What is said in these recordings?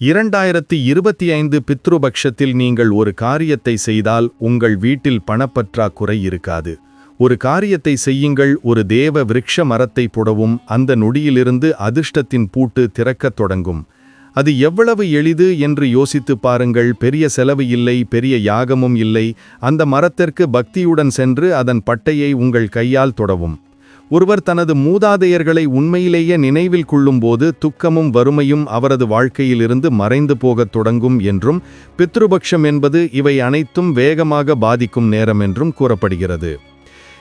இரண்டாயிரத்தி இருபத்தி ஐந்து பித்ருபக்ஷத்தில் நீங்கள் ஒரு காரியத்தை செய்தால் உங்கள் வீட்டில் பணப்பற்றாக்குறை இருக்காது. ஒரு காரியத்தை செய்யுங்கள் ஒரு தேவ விருட்ச மரத்தை புடவும் அந்த நொடியிலிருந்து அதிர்ஷ்டத்தின் பூட்டு திறக்கத் தொடங்கும். அது எவ்வளவு எளிது என்று யோசித்து பாருங்கள் பெரிய செலவு இல்லை பெரிய யாகமும் இல்லை அந்த மரத்திற்கு பக்தியுடன் சென்று அதன் பட்டையை உங்கள் கையால் தொடவும். ஒருவர் தனது மூதாதையர்களை உண்மையிலேயே நினைவில் கொள்ளும்போது துக்கமும் வறுமையும் அவரது வாழ்க்கையிலிருந்து மறைந்து போகத் தொடங்கும் என்றும் பித்ருபக்ஷம் என்பது இவை அனைத்தும் வேகமாக பாதிக்கும் நேரம் என்றும் கூறப்படுகிறது.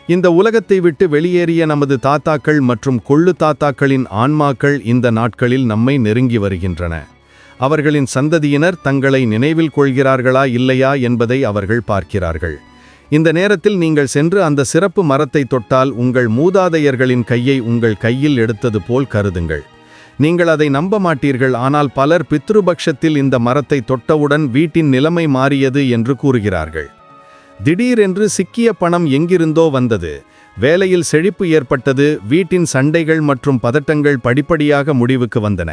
இந்த உலகத்தை விட்டு வெளியேறிய நமது தாத்தாக்கள் மற்றும் கொள்ளு தாத்தாக்களின் ஆன்மாக்கள் இந்த நாட்களில் நம்மை நெருங்கி வருகின்றன. அவர்களின் சந்ததியினர் தங்களை நினைவில் கொள்கிறார்களா இல்லையா என்பதை அவர்கள் பார்க்கிறார்கள். இந்த நேரத்தில் நீங்கள் சென்று அந்த சிறப்பு மரத்தை தொட்டால் உங்கள் மூதாதையர்களின் கையை உங்கள் கையில் எடுத்தது போல் கருதுங்கள். நீங்கள் அதை நம்ப மாட்டீர்கள் ஆனால் பலர் பித்ருபக்ஷத்தில் இந்த மரத்தை தொட்டவுடன் வீட்டின் நிலைமை மாறியது என்று கூறுகிறார்கள். திடீரென்று சிக்கிய பணம் எங்கிருந்தோ வந்தது. வேலையில் செழிப்பு ஏற்பட்டது வீட்டின் சண்டைகள் மற்றும் பதட்டங்கள் படிப்படியாக முடிவுக்கு வந்தன.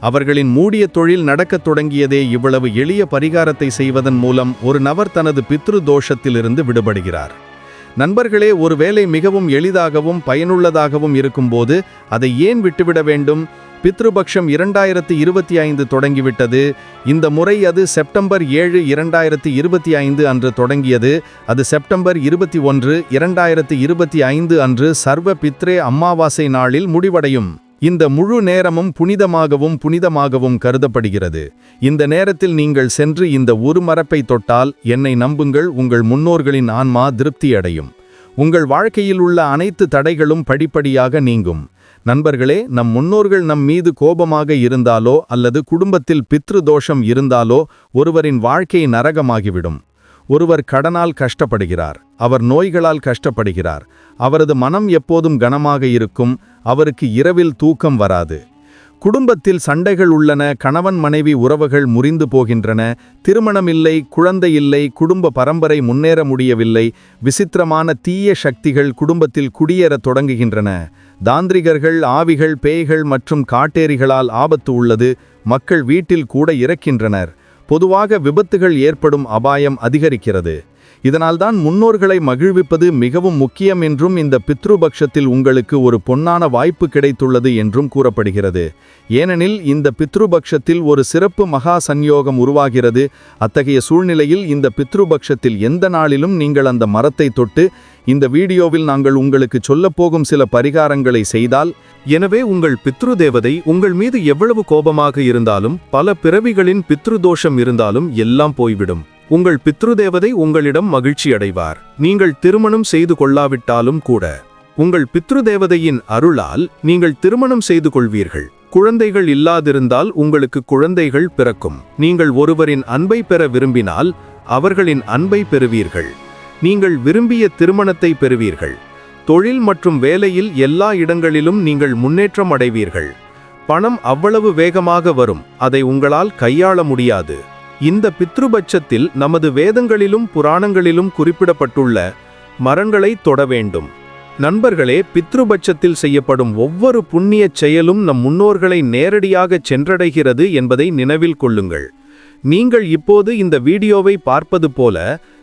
அவர்களின் மூடிய தொழில் நடக்கத் தொடங்கியதே இவ்வளவு எளிய பரிகாரத்தை செய்வதன் மூலம் ஒரு நபர் தனது பித்ரு தோஷத்திலிருந்து விடுபடுகிறார். நண்பர்களே ஒரு வேலை மிகவும் எளிதாகவும் பயனுள்ளதாகவும் இருக்கும்போது அதை ஏன் விட்டுவிட வேண்டும்? பித்ருபக்ஷம் இரண்டாயிரத்தி இருபத்தி ஐந்து தொடங்கிவிட்டது. இந்த முறை அது செப்டம்பர் ஏழு இரண்டாயிரத்தி இருபத்தி ஐந்து அன்று தொடங்கியது. அது செப்டம்பர் இருபத்தி ஒன்று இரண்டாயிரத்தி இருபத்தி ஐந்து அன்று சர்வ பித்ரே அம்மாவாசை நாளில் முடிவடையும். இந்த முழு நேரமும் புனிதமாகவும் புனிதமாகவும் கருதப்படுகிறது. இந்த நேரத்தில் நீங்கள் சென்று இந்த ஒரு மரப்பை தொட்டால் என்னை நம்புங்கள் உங்கள் முன்னோர்களின் ஆன்மா திருப்தியடையும். உங்கள் வாழ்க்கையில் உள்ள அனைத்து தடைகளும் படிப்படியாக நீங்கும். நண்பர்களே நம் முன்னோர்கள் நம் மீது கோபமாக இருந்தாலோ அல்லது குடும்பத்தில் பித்ரு தோஷம் இருந்தாலோ ஒருவரின் வாழ்க்கை நரகமாகிவிடும். ஒருவர் கடனால் கஷ்டப்படுகிறார் அவர் நோய்களால் கஷ்டப்படுகிறார் அவரது மனம் எப்போதும் கனமாக இருக்கும் அவருக்கு இரவில் தூக்கம் வராது. குடும்பத்தில் சண்டைகள் உள்ளன கணவன் மனைவி உறவுகள் முறிந்து போகின்றன திருமணமில்லை குழந்தை இல்லை குடும்ப பரம்பரை முன்னேற முடியவில்லை விசித்திரமான தீய சக்திகள் குடும்பத்தில் குடியேறத் தொடங்குகின்றன. தாந்திரிகர்கள் ஆவிகள் பேய்கள் மற்றும் காட்டேரிகளால் ஆபத்து உள்ளது மக்கள் வீட்டில் கூட இறக்கின்றனர். பொதுவாக விபத்துகள் ஏற்படும் அபாயம் அதிகரிக்கிறது. இதனால்தான் முன்னோர்களை மகிழ்விப்பது மிகவும் முக்கியம் என்றும் இந்த பித்ருபக்ஷத்தில் உங்களுக்கு ஒரு பொன்னான வாய்ப்பு கிடைத்துள்ளது என்றும் கூறப்படுகிறது. ஏனெனில் இந்த பித்ருபக்ஷத்தில் ஒரு சிறப்பு மகா சந்யோகம் உருவாகிறது. அத்தகைய சூழ்நிலையில் இந்த பித்ருபக்ஷத்தில் எந்த நாளிலும் நீங்கள் அந்த மரத்தை தொட்டு இந்த வீடியோவில் நாங்கள் உங்களுக்கு சொல்லப்போகும் சில பரிகாரங்களை செய்தால் எனவே உங்கள் பித்ரு தேவதை உங்கள் மீது எவ்வளவு கோபமாக இருந்தாலும் பல பிறவிகளின் பித்ரு தோஷம் இருந்தாலும் எல்லாம் போய்விடும். உங்கள் பித்ருதேவதை உங்களிடம் மகிழ்ச்சி அடைவார். நீங்கள் திருமணம் செய்து கொள்ளாவிட்டாலும் கூட உங்கள் பித்ருதேவதையின் அருளால் நீங்கள் திருமணம் செய்து கொள்வீர்கள். குழந்தைகள் இல்லாதிருந்தால் உங்களுக்கு குழந்தைகள் பிறக்கும். நீங்கள் ஒருவரின் அன்பை பெற விரும்பினால் அவர்களின் அன்பை பெறுவீர்கள். நீங்கள் விரும்பிய திருமணத்தை பெறுவீர்கள். தொழில் மற்றும் வேலையில் எல்லா இடங்களிலும் நீங்கள் முன்னேற்றம் அடைவீர்கள். பணம் அவ்வளவு வேகமாக வரும் அதை உங்களால் கையாள முடியாது. இந்த பித்ருபட்சத்தில் நமது வேதங்களிலும் புராணங்களிலும் குறிப்பிடப்பட்டுள்ள மரங்களை தொட வேண்டும். நண்பர்களே பித்ருபட்சத்தில் செய்யப்படும் ஒவ்வொரு புண்ணிய செயலும் நம் முன்னோர்களை நேரடியாக சென்றடைகிறது என்பதை நினைவில் கொள்ளுங்கள். நீங்கள் இப்போது இந்த வீடியோவை பார்ப்பது போல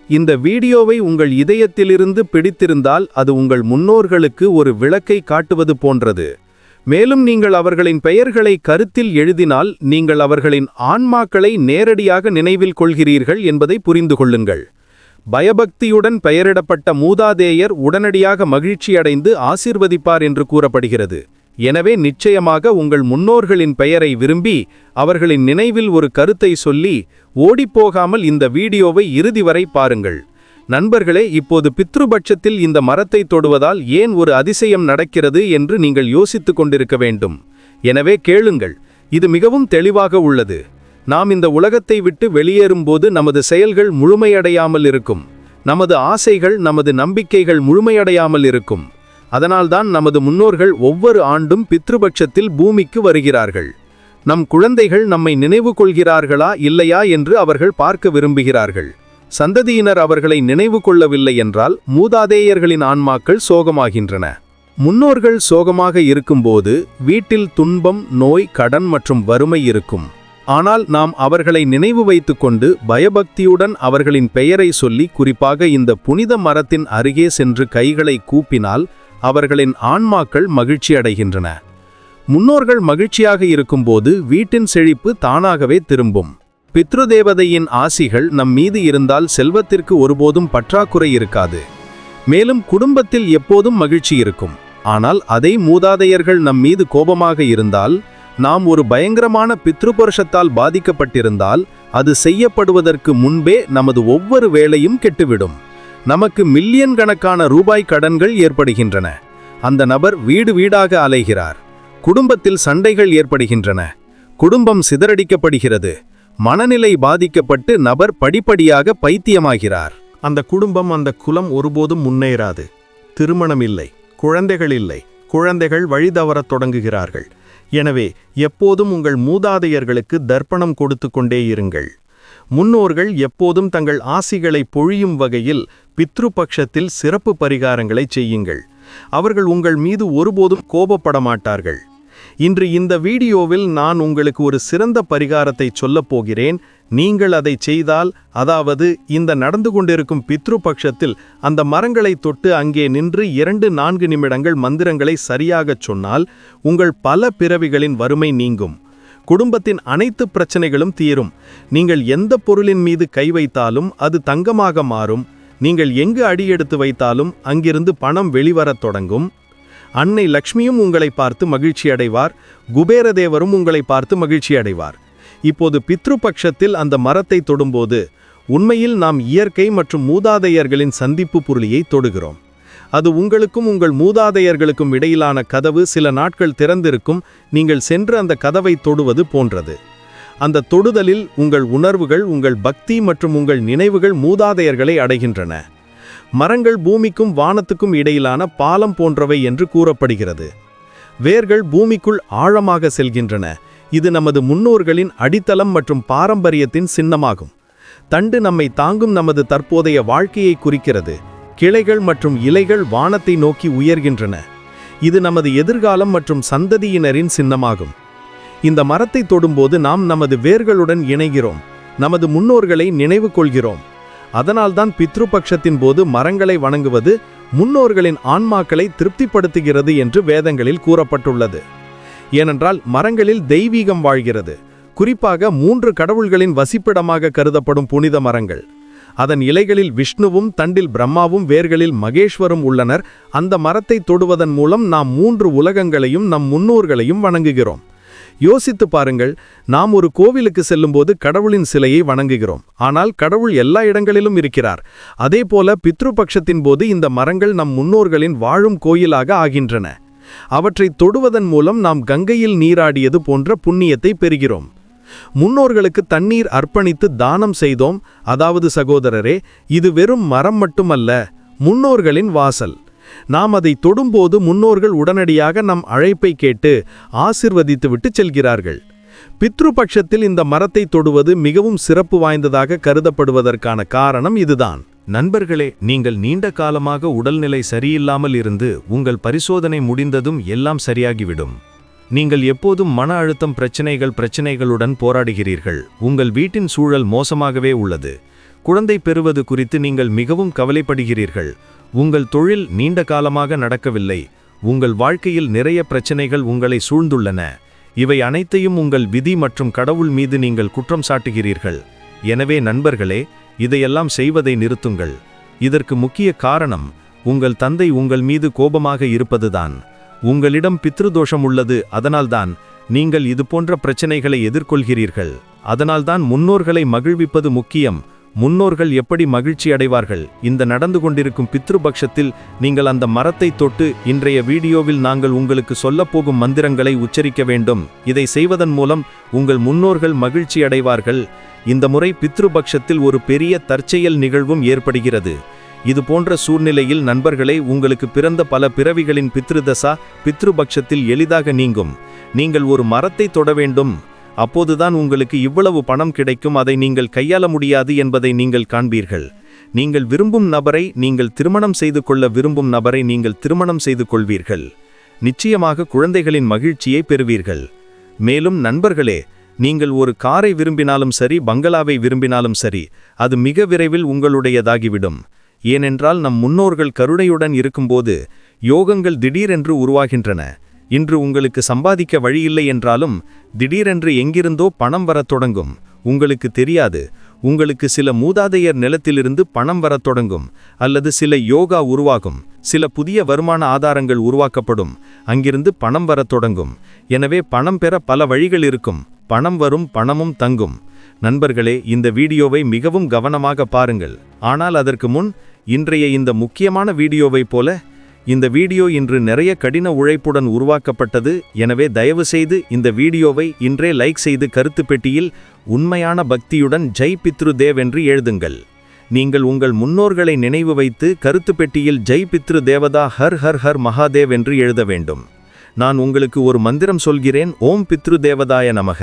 இந்த வீடியோவை உங்கள் இதயத்திலிருந்து பிடித்திருந்தால் அது உங்கள் முன்னோர்களுக்கு ஒரு விளக்கை காட்டுவது போன்றது. மேலும் நீங்கள் அவர்களின் பெயர்களை கருத்தில் எழுதினால் நீங்கள் அவர்களின் ஆன்மாக்களை நேரடியாக நினைவில் கொள்கிறீர்கள் என்பதை புரிந்து கொள்ளுங்கள். பயபக்தியுடன் பெயரிடப்பட்ட மூதாதேயர் உடனடியாக மகிழ்ச்சியடைந்து ஆசிர்வதிப்பார் என்று கூறப்படுகிறது. எனவே நிச்சயமாக உங்கள் முன்னோர்களின் பெயரை விரும்பி அவர்களின் நினைவில் ஒரு கருத்தை சொல்லி ஓடிப்போகாமல் இந்த வீடியோவை இறுதி வரை பாருங்கள். நண்பர்களே இப்போது பித்ருபட்சத்தில் இந்த மரத்தை தொடுவதால் ஏன் ஒரு அதிசயம் நடக்கிறது என்று நீங்கள் யோசித்துக் கொண்டிருக்க வேண்டும். எனவே கேளுங்கள் இது மிகவும் தெளிவாக உள்ளது. நாம் இந்த உலகத்தை விட்டு வெளியேறும்போது நமது செயல்கள் முழுமையடையாமல் இருக்கும். நமது ஆசைகள் நமது நம்பிக்கைகள் முழுமையடையாமல் இருக்கும். அதனால்தான் நமது முன்னோர்கள் ஒவ்வொரு ஆண்டும் பித்ருபட்சத்தில் பூமிக்கு வருகிறார்கள். நம் குழந்தைகள் நம்மை நினைவு கொள்கிறார்களா இல்லையா என்று அவர்கள் பார்க்க விரும்புகிறார்கள். சந்ததியினர் அவர்களை நினைவு கொள்ளவில்லை என்றால் மூதாதேயர்களின் ஆன்மாக்கள் சோகமாகின்றன. முன்னோர்கள் சோகமாக இருக்கும்போது வீட்டில் துன்பம் நோய் கடன் மற்றும் வறுமை இருக்கும். ஆனால் நாம் அவர்களை நினைவு வைத்துக்கொண்டு பயபக்தியுடன் அவர்களின் பெயரை சொல்லி குறிப்பாக இந்த புனித மரத்தின் அருகே சென்று கைகளை கூப்பினால் அவர்களின் ஆன்மாக்கள் மகிழ்ச்சி அடைகின்றன. முன்னோர்கள் மகிழ்ச்சியாக இருக்கும்போது வீட்டின் செழிப்பு தானாகவே திரும்பும். பித்ருதேவதையின் ஆசிகள் நம் மீது இருந்தால் செல்வத்திற்கு ஒருபோதும் பற்றாக்குறை இருக்காது. மேலும் குடும்பத்தில் எப்போதும் மகிழ்ச்சி இருக்கும். ஆனால் அதை மூதாதையர்கள் நம் மீது கோபமாக இருந்தால் நாம் ஒரு பயங்கரமான பித்ருபருஷத்தால் பாதிக்கப்பட்டிருந்தால் அது செய்யப்படுவதற்கு முன்பே நமது ஒவ்வொரு வேலையும் கெட்டுவிடும். நமக்கு மில்லியன் கணக்கான ரூபாய் கடன்கள் ஏற்படுகின்றன. அந்த நபர் வீடு வீடாக அலைகிறார். குடும்பத்தில் சண்டைகள் ஏற்படுகின்றன. குடும்பம் சிதறடிக்கப்படுகிறது. மனநிலை பாதிக்கப்பட்டு நபர் படிப்படியாக பைத்தியமாகிறார். அந்த குடும்பம் அந்த குலம் ஒருபோதும் முன்னேறாது. திருமணம் இல்லை குழந்தைகள் இல்லை குழந்தைகள் வழிதவரத் தொடங்குகிறார்கள். எனவே எப்போதும் உங்கள் மூதாதையர்களுக்கு தர்ப்பணம் கொடுத்து கொண்டே இருங்கள். முன்னோர்கள் எப்போதும் தங்கள் ஆசிகளை பொழியும் வகையில் பித்ருபக்ஷத்தில் சிறப்பு பரிகாரங்களை செய்யுங்கள். அவர்கள் உங்கள் மீது ஒருபோதும் கோபப்பட மாட்டார்கள் இன்று இந்த வீடியோவில் நான் உங்களுக்கு ஒரு சிறந்த பரிகாரத்தை சொல்லப் போகிறேன். நீங்கள் அதை செய்தால் அதாவது இந்த நடந்து கொண்டிருக்கும் பித்ருபக்ஷத்தில் அந்த மரங்களை தொட்டு அங்கே நின்று இரண்டு நான்கு நிமிடங்கள் மந்திரங்களை சரியாகச் சொன்னால் உங்கள் பல பிறவிகளின் வறுமை நீங்கும். குடும்பத்தின் அனைத்து பிரச்சனைகளும் தீரும். நீங்கள் எந்த பொருளின் மீது கை வைத்தாலும் அது தங்கமாக மாறும். நீங்கள் எங்கு அடியெடுத்து வைத்தாலும் அங்கிருந்து பணம் வெளிவரத் தொடங்கும். அன்னை லக்ஷ்மியும் உங்களை பார்த்து மகிழ்ச்சி அடைவார். குபேரதேவரும் உங்களை பார்த்து மகிழ்ச்சி அடைவார். இப்போது பித்ருபக்ஷத்தில் அந்த மரத்தை தொடும்போது உண்மையில் நாம் இயற்கை மற்றும் மூதாதையர்களின் சந்திப்பு புருளியை தொடுகிறோம். அது உங்களுக்கும் உங்கள் மூதாதையர்களுக்கும் இடையிலான கதவு சில நாட்கள் திறந்திருக்கும் நீங்கள் சென்று அந்த கதவை தொடுவது போன்றது. அந்த தொடுதலில் உங்கள் உணர்வுகள் உங்கள் பக்தி மற்றும் உங்கள் நினைவுகள் மூதாதையர்களை அடைகின்றன. மரங்கள் பூமிக்கும் வானத்துக்கும் இடையிலான பாலம் போன்றவை என்று கூறப்படுகிறது. வேர்கள் பூமிக்குள் ஆழமாக செல்கின்றன. இது நமது முன்னோர்களின் அடித்தளம் மற்றும் பாரம்பரியத்தின் சின்னமாகும். தண்டு நம்மை தாங்கும் நமது தற்போதைய வாழ்க்கையை குறிக்கிறது. கிளைகள் மற்றும் இலைகள் வானத்தை நோக்கி உயர்கின்றன. இது நமது எதிர்காலம் மற்றும் சந்ததியினரின் சின்னமாகும். இந்த மரத்தை தொடும்போது நாம் நமது வேர்களுடன் இணைகிறோம். நமது முன்னோர்களை நினைவு கொள்கிறோம் அதனால்தான் பித்ருபக்ஷத்தின் போது மரங்களை வணங்குவது முன்னோர்களின் ஆன்மாக்களை திருப்திப்படுத்துகிறது என்று வேதங்களில் கூறப்பட்டுள்ளது. ஏனென்றால் மரங்களில் தெய்வீகம் வாழ்கிறது. குறிப்பாக மூன்று கடவுள்களின் வசிப்பிடமாக கருதப்படும் புனித மரங்கள். அதன் இலைகளில் விஷ்ணுவும் தண்டில் பிரம்மாவும் வேர்களில் மகேஸ்வரும் உள்ளனர். அந்த மரத்தை தொடுவதன் மூலம் நாம் மூன்று உலகங்களையும் நம் முன்னோர்களையும் வணங்குகிறோம். யோசித்து பாருங்கள் நாம் ஒரு கோவிலுக்கு செல்லும்போது கடவுளின் சிலையை வணங்குகிறோம். ஆனால் கடவுள் எல்லா இடங்களிலும் இருக்கிறார். அதேபோல பித்ருபக்ஷத்தின் போது இந்த மரங்கள் நம் முன்னோர்களின் வாழும் கோயிலாக ஆகின்றன. அவற்றை தொடுவதன் மூலம் நாம் கங்கையில் நீராடியது போன்ற புண்ணியத்தை பெறுகிறோம். முன்னோர்களுக்கு தண்ணீர் அர்ப்பணித்து தானம் செய்தோம். அதாவது சகோதரரே இது வெறும் மரம் மட்டுமல்ல முன்னோர்களின் வாசல். நாம் அதை தொடும்போது முன்னோர்கள் உடனடியாக நம் அழைப்பை கேட்டு ஆசிர்வதித்துவிட்டு செல்கிறார்கள். பித்ருபட்சத்தில் இந்த மரத்தை தொடுவது மிகவும் சிறப்பு வாய்ந்ததாக கருதப்படுவதற்கான காரணம் இதுதான். நண்பர்களே நீங்கள் நீண்ட காலமாக உடல்நிலை சரியில்லாமல் இருந்து உங்கள் பரிசோதனை முடிந்ததும் எல்லாம் சரியாகிவிடும். நீங்கள் எப்போதும் மன அழுத்தம் பிரச்சினைகள் பிரச்சினைகளுடன் போராடுகிறீர்கள். உங்கள் வீட்டின் சூழல் மோசமாகவே உள்ளது. குழந்தை பெறுவது குறித்து நீங்கள் மிகவும் கவலைப்படுகிறீர்கள். உங்கள் தொழில் நீண்ட காலமாக நடக்கவில்லை. உங்கள் வாழ்க்கையில் நிறைய பிரச்சனைகள் உங்களை சூழ்ந்துள்ளன. இவை அனைத்தையும் உங்கள் விதி மற்றும் கடவுள் மீது நீங்கள் குற்றம் சாட்டுகிறீர்கள். எனவே நண்பர்களே இதையெல்லாம் செய்வதை நிறுத்துங்கள். இதற்கு முக்கிய காரணம் உங்கள் தந்தை உங்கள் மீது கோபமாக இருப்பதுதான். உங்களிடம் பித்ருதோஷம் உள்ளது அதனால்தான் நீங்கள் இதுபோன்ற பிரச்சனைகளை எதிர்கொள்கிறீர்கள். அதனால்தான் முன்னோர்களை மகிழ்விப்பது முக்கியம். முன்னோர்கள் எப்படி மகிழ்ச்சி அடைவார்கள்? இந்த நடந்து கொண்டிருக்கும் பித்ருபக்ஷத்தில் நீங்கள் அந்த மரத்தை தொட்டு இன்றைய வீடியோவில் நாங்கள் உங்களுக்கு சொல்லப்போகும் மந்திரங்களை உச்சரிக்க வேண்டும். இதை செய்வதன் மூலம் உங்கள் முன்னோர்கள் மகிழ்ச்சி அடைவார்கள். இந்த முறை பித்ருபக்ஷத்தில் ஒரு பெரிய தற்செயல் நிகழ்வும் ஏற்படுகிறது. இது போன்ற சூழ்நிலையில் நண்பர்களை உங்களுக்கு பிறந்த பல பிறவிகளின் பித்ருதசா பித்ருபக்ஷத்தில் எளிதாக நீங்கும். நீங்கள் ஒரு மரத்தை தொட வேண்டும். அப்போதுதான் உங்களுக்கு இவ்வளவு பணம் கிடைக்கும். அதை நீங்கள் கையாள முடியாது என்பதை நீங்கள் காண்பீர்கள். நீங்கள் விரும்பும் நபரை நீங்கள் திருமணம் செய்து கொள்ள விரும்பும் நபரை நீங்கள் திருமணம் செய்து கொள்வீர்கள். நிச்சயமாக குழந்தைகளின் மகிழ்ச்சியை பெறுவீர்கள். மேலும் நண்பர்களே நீங்கள் ஒரு காரை விரும்பினாலும் சரி பங்களாவை விரும்பினாலும் சரி அது மிக விரைவில் உங்களுடையதாகிவிடும். ஏனென்றால் நம் முன்னோர்கள் கருணையுடன் இருக்கும்போது யோகங்கள் திடீரென்று உருவாகின்றன. இன்று உங்களுக்கு சம்பாதிக்க வழியில்லை என்றாலும் திடீரென்று எங்கிருந்தோ பணம் வரத் தொடங்கும். உங்களுக்கு தெரியாது உங்களுக்கு சில மூதாதையர் நிலத்திலிருந்து பணம் வரத் தொடங்கும் அல்லது சில யோகா உருவாகும் சில புதிய வருமான ஆதாரங்கள் உருவாக்கப்படும் அங்கிருந்து பணம் வரத் தொடங்கும். எனவே பணம் பெற பல வழிகள் இருக்கும் பணம் வரும் பணமும் தங்கும். நண்பர்களே இந்த வீடியோவை மிகவும் கவனமாக பாருங்கள். ஆனால் அதற்கு முன் இன்றைய இந்த முக்கியமான வீடியோவைப் போல இந்த வீடியோ இன்று நிறைய கடின உழைப்புடன் உருவாக்கப்பட்டது. எனவே தயவு செய்து இந்த வீடியோவை இன்றே லைக் செய்து கருத்து பெட்டியில் உண்மையான பக்தியுடன் ஜெய் பித்ரு தேவ் என்று எழுதுங்கள். நீங்கள் உங்கள் முன்னோர்களை நினைவு வைத்து கருத்து பெட்டியில் ஜெய் பித்ரு தேவதா ஹர் ஹர் ஹர் மகாதேவ் என்று எழுத வேண்டும். நான் உங்களுக்கு ஒரு மந்திரம் சொல்கிறேன். ஓம் பித்ரு தேவதாய நமக.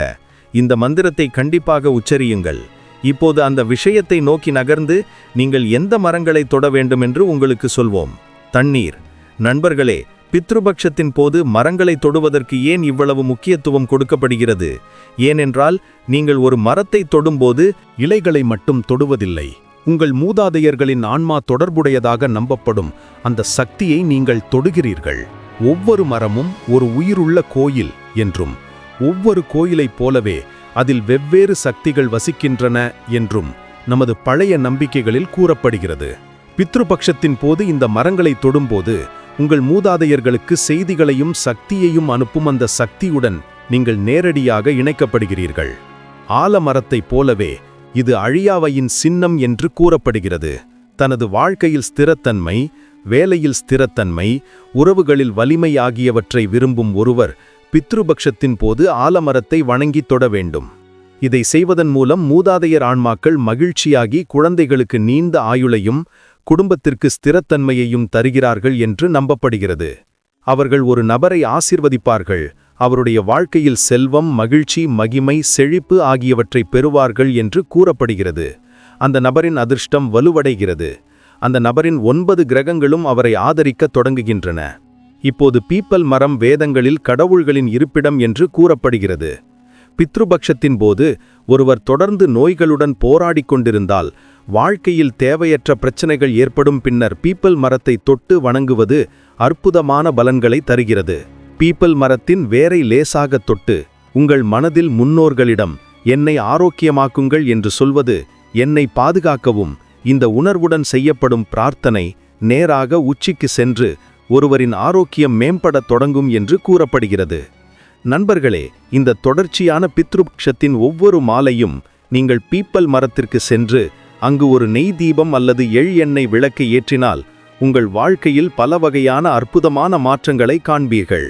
இந்த மந்திரத்தை கண்டிப்பாக உச்சரியுங்கள். இப்போது அந்த விஷயத்தை நோக்கி நகர்ந்து நீங்கள் எந்த மரங்களை தொட வேண்டும் என்று உங்களுக்கு சொல்வோம். தண்ணீர். நண்பர்களே பித்ருபக்ஷத்தின் போது மரங்களை தொடுவதற்கு ஏன் இவ்வளவு முக்கியத்துவம் கொடுக்கப்படுகிறது? ஏனென்றால் நீங்கள் ஒரு மரத்தை தொடும்போது இலைகளை மட்டும் தொடுவதில்லை. உங்கள் மூதாதையர்களின் ஆன்மா தொடர்புடையதாக நம்பப்படும் அந்த சக்தியை நீங்கள் தொடுகிறீர்கள். ஒவ்வொரு மரமும் ஒரு உயிருள்ள கோயில் என்றும் ஒவ்வொரு கோயிலைப் போலவே அதில் வெவ்வேறு சக்திகள் வசிக்கின்றன என்றும் நமது பழைய நம்பிக்கைகளில் கூறப்படுகிறது. பித்ருபக்ஷத்தின் போது இந்த மரங்களை தொடும்போது உங்கள் மூதாதையர்களுக்கு செய்திகளையும் சக்தியையும் அனுப்பும் அந்த சக்தியுடன் நீங்கள் நேரடியாக இணைக்கப்படுகிறீர்கள். ஆலமரத்தைப் போலவே இது அழியாவையின் சின்னம் என்று கூறப்படுகிறது. தனது வாழ்க்கையில் ஸ்திரத்தன்மை வேலையில் ஸ்திரத்தன்மை உறவுகளில் வலிமை ஆகியவற்றை விரும்பும் ஒருவர் பித்ருபக்ஷத்தின் போது ஆலமரத்தை வணங்கித் தொட வேண்டும். இதை செய்வதன் மூலம் மூதாதையர் ஆன்மாக்கள் மகிழ்ச்சியாகி குழந்தைகளுக்கு நீண்ட ஆயுளையும் குடும்பத்திற்கு ஸ்திரத்தன்மையையும் தருகிறார்கள் என்று நம்பப்படுகிறது. அவர்கள் ஒரு நபரை ஆசிர்வதிப்பார்கள். அவருடைய வாழ்க்கையில் செல்வம் மகிழ்ச்சி மகிமை செழிப்பு ஆகியவற்றை பெறுவார்கள் என்று கூறப்படுகிறது. அந்த நபரின் அதிர்ஷ்டம் வலுவடைகிறது. அந்த நபரின் ஒன்பது கிரகங்களும் அவரை ஆதரிக்கத் தொடங்குகின்றன. இப்போது பீப்பல் மரம் வேதங்களில் கடவுள்களின் இருப்பிடம் என்று கூறப்படுகிறது. பித்ருபக்ஷத்தின் போது ஒருவர் தொடர்ந்து நோய்களுடன் போராடிக் கொண்டிருந்தால் வாழ்க்கையில் தேவையற்ற பிரச்சனைகள் ஏற்படும் பின்னர் பீப்பல் மரத்தை தொட்டு வணங்குவது அற்புதமான பலன்களை தருகிறது. பீப்பல் மரத்தின் வேரை லேசாக தொட்டு உங்கள் மனதில் முன்னோர்களிடம் என்னை ஆரோக்கியமாக்குங்கள் என்று சொல்வது என்னை பாதுகாக்கவும் இந்த உணர்வுடன் செய்யப்படும் பிரார்த்தனை நேராக உச்சிக்கு சென்று ஒருவரின் ஆரோக்கியம் மேம்படத் தொடங்கும் என்று கூறப்படுகிறது. நண்பர்களே இந்த தொடர்ச்சியான பித்ருபக்ஷத்தின் ஒவ்வொரு மாலையும் நீங்கள் பீப்பல் மரத்திற்கு சென்று அங்கு ஒரு நெய் தீபம் அல்லது எள் எண்ணெய் விளக்கை ஏற்றினால் உங்கள் வாழ்க்கையில் பல வகையான அற்புதமான மாற்றங்களை காண்பீர்கள்.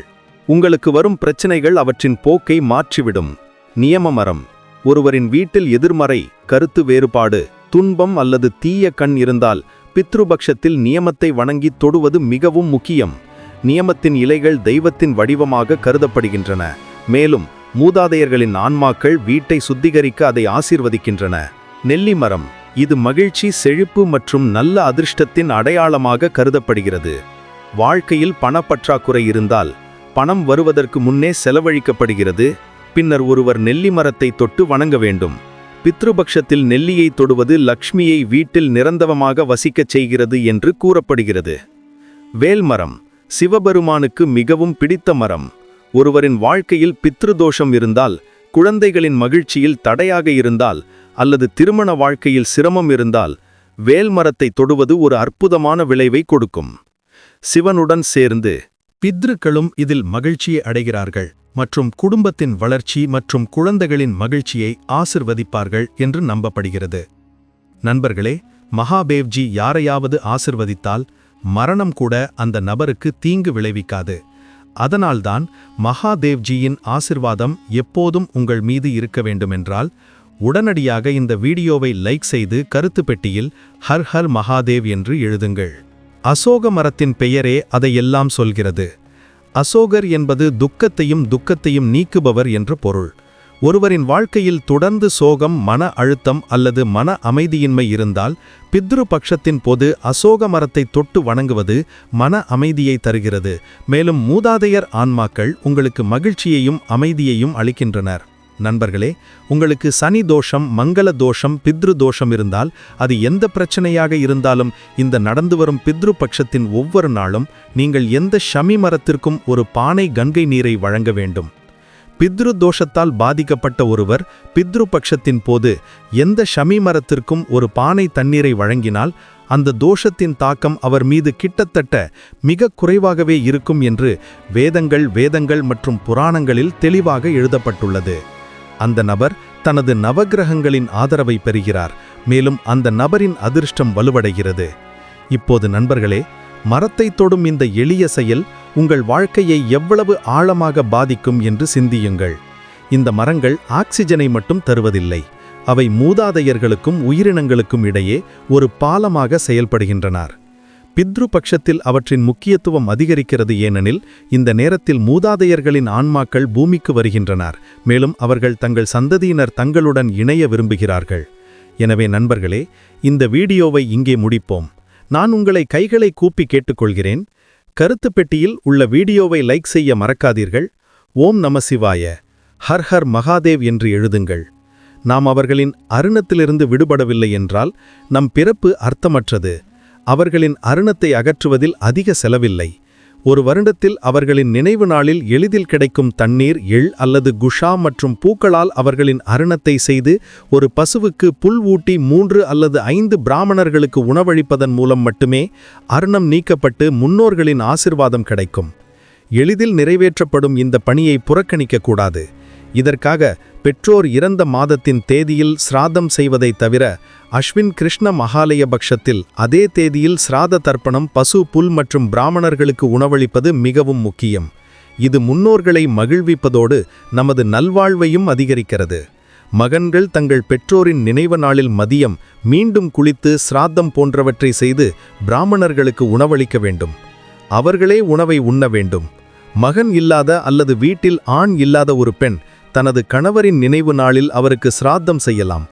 உங்களுக்கு வரும் பிரச்சனைகள் அவற்றின் போக்கை மாற்றிவிடும். நியம மரம் ஒருவரின் வீட்டில் எதிர்மறை கருத்து வேறுபாடு துன்பம் அல்லது தீய கண் இருந்தால் பித்ருபக்ஷத்தில் நியமத்தை வணங்கி தொடுவது மிகவும் முக்கியம். நியமத்தின் இலைகள் தெய்வத்தின் வடிவமாக கருதப்படுகின்றன. மேலும் மூதாதையர்களின் ஆன்மாக்கள் வீட்டை சுத்திகரிக்க அதை ஆசீர்வதிக்கின்றன. நெல்லி மரம் இது மகிழ்ச்சி செழிப்பு மற்றும் நல்ல அதிர்ஷ்டத்தின் அடையாளமாக கருதப்படுகிறது. வாழ்க்கையில் பணப்பற்றாக்குறை இருந்தால் பணம் வருவதற்கு முன்னே செலவழிக்கப்படுகிறது. பின்னர் ஒருவர் நெல்லி மரத்தை தொட்டு வணங்க வேண்டும். பித்ருபக்ஷத்தில் நெல்லியை தொடுவது லக்ஷ்மியை வீட்டில் நிரந்தரமாக வசிக்கச் செய்கிறது என்று கூறப்படுகிறது. வேல்மரம் சிவபெருமானுக்கு மிகவும் பிடித்த மரம். ஒருவரின் வாழ்க்கையில் பித்ருதோஷம் இருந்தால் குழந்தைகளின் மகிழ்ச்சியில் தடையாக இருந்தால் அல்லது திருமண வாழ்க்கையில் சிரமம் இருந்தால் வேல்மரத்தை தொடுவது ஒரு அற்புதமான விளைவை கொடுக்கும். சிவனுடன் சேர்ந்து பித்ருக்களும் இதில் மகிழ்ச்சியை அடைகிறார்கள். மற்றும் குடும்பத்தின் வளர்ச்சி மற்றும் குழந்தைகளின் மகிழ்ச்சியை ஆசிர்வதிப்பார்கள் என்று நம்பப்படுகிறது. நண்பர்களே மகாபேவ்ஜி யாரையாவது ஆசிர்வதித்தால் மரணம் கூட அந்த நபருக்கு தீங்கு விளைவிக்காது. அதனால்தான் மகாதேவ்ஜியின் ஆசிர்வாதம் எப்போதும் உங்கள் மீது இருக்க வேண்டுமென்றால் உடனடியாக இந்த வீடியோவை லைக் செய்து கருத்து பெட்டியில் ஹர் ஹர் மகாதேவ் என்று எழுதுங்கள். அசோக மரத்தின் பெயரே அதையெல்லாம் சொல்கிறது. அசோகர் என்பது துக்கத்தையும் துக்கத்தையும் நீக்குபவர் என்று பொருள். ஒருவரின் வாழ்க்கையில் தொடர்ந்து சோகம் மன அழுத்தம் அல்லது மன அமைதியின்மை இருந்தால் பித்ரு பட்சத்தின் போது அசோக மரத்தை தொட்டு வணங்குவது மன அமைதியை தருகிறது. மேலும் மூதாதையர் ஆன்மாக்கள் உங்களுக்கு மகிழ்ச்சியையும் அமைதியையும் அளிக்கின்றனர். நண்பர்களே உங்களுக்கு சனி தோஷம் மங்கள தோஷம் பித்ரு தோஷம் இருந்தால் அது எந்த பிரச்சனையாக இருந்தாலும் இந்த நடந்து வரும் பித்ரு பட்சத்தின் ஒவ்வொரு நாளும் நீங்கள் எந்த ஷமி மரத்திற்கும் ஒரு பானை கங்கை நீரை வழங்க வேண்டும். பித்ரு தோஷத்தால் பாதிக்கப்பட்ட ஒருவர் பித்ரு பட்சத்தின் போது எந்த ஷமி மரத்திற்கும் ஒரு பானை தண்ணீரை வழங்கினால் அந்த தோஷத்தின் தாக்கம் அவர் மீது கிட்டத்தட்ட மிக குறைவாகவே இருக்கும் என்று வேதங்கள் வேதங்கள் மற்றும் புராணங்களில் தெளிவாக எழுதப்பட்டுள்ளது. அந்த நபர் தனது நவக்கிரகங்களின் ஆதரவை பெறுகிறார். மேலும் அந்த நபரின் அதிர்ஷ்டம் வலுவடைகிறது. இப்போது நண்பர்களே மரத்தை தொடும் இந்த எளிய செயல் உங்கள் வாழ்க்கையை எவ்வளவு ஆழமாக பாதிக்கும் என்று சிந்தியுங்கள். இந்த மரங்கள் ஆக்சிஜனை மட்டும் தருவதில்லை. அவை மூதாதையர்களுக்கும் உயிரினங்களுக்கும் இடையே ஒரு பாலமாக செயல்படுகின்றனர். பித்ரு பட்சத்தில் அவற்றின் முக்கியத்துவம் அதிகரிக்கிறது ஏனெனில் இந்த நேரத்தில் மூதாதையர்களின் ஆன்மாக்கள் பூமிக்கு வருகின்றனர் மேலும் அவர்கள் தங்கள் சந்ததியினர் தங்களுடன் இணைய விரும்புகிறார்கள். எனவே நண்பர்களே இந்த வீடியோவை இங்கே முடிப்போம். நான் உங்களை கைகளை கூப்பி கேட்டுக்கொள்கிறேன். கருத்து பெட்டியில் உள்ள வீடியோவை லைக் செய்ய மறக்காதீர்கள். ஓம் நம சிவாய. ஹர் ஹர் மகாதேவ் என்று எழுதுங்கள். நாம் அவர்களின் அருணத்திலிருந்து விடுபடவில்லை என்றால் நம் பிறப்பு அர்த்தமற்றது. அவர்களின் அருணத்தை அகற்றுவதில் அதிக செலவில்லை. ஒரு வருடத்தில் அவர்களின் நினைவு நாளில் எளிதில் கிடைக்கும் தண்ணீர் எள் அல்லது குஷா மற்றும் பூக்களால் அவர்களின் அருணத்தை செய்து ஒரு பசுவுக்கு புல் ஊட்டி மூன்று அல்லது ஐந்து பிராமணர்களுக்கு உணவளிப்பதன் மூலம் மட்டுமே அருணம் நீக்கப்பட்டு முன்னோர்களின் ஆசிர்வாதம் கிடைக்கும். எளிதில் நிறைவேற்றப்படும் இந்த பணியை புறக்கணிக்கக்கூடாது இதற்காக பெற்றோர் இறந்த மாதத்தின் தேதியில் சிராதம் செய்வதைத் தவிர அஸ்வின் கிருஷ்ண மகாலய பட்சத்தில் அதே தேதியில் சிராத தர்ப்பணம் பசு புல் மற்றும் பிராமணர்களுக்கு உணவளிப்பது மிகவும் முக்கியம். இது முன்னோர்களை மகிழ்விப்பதோடு நமது நல்வாழ்வையும் அதிகரிக்கிறது. மகன்கள் தங்கள் பெற்றோரின் நினைவு நாளில் மதியம் மீண்டும் குளித்து சிராத்தம் போன்றவற்றை செய்து பிராமணர்களுக்கு உணவளிக்க வேண்டும். அவர்களே உணவை உண்ண வேண்டும். மகன் இல்லாத அல்லது வீட்டில் ஆண் இல்லாத ஒரு பெண் தனது கணவரின் நினைவு நாளில் அவருக்கு சிராத்தம் செய்யலாம்.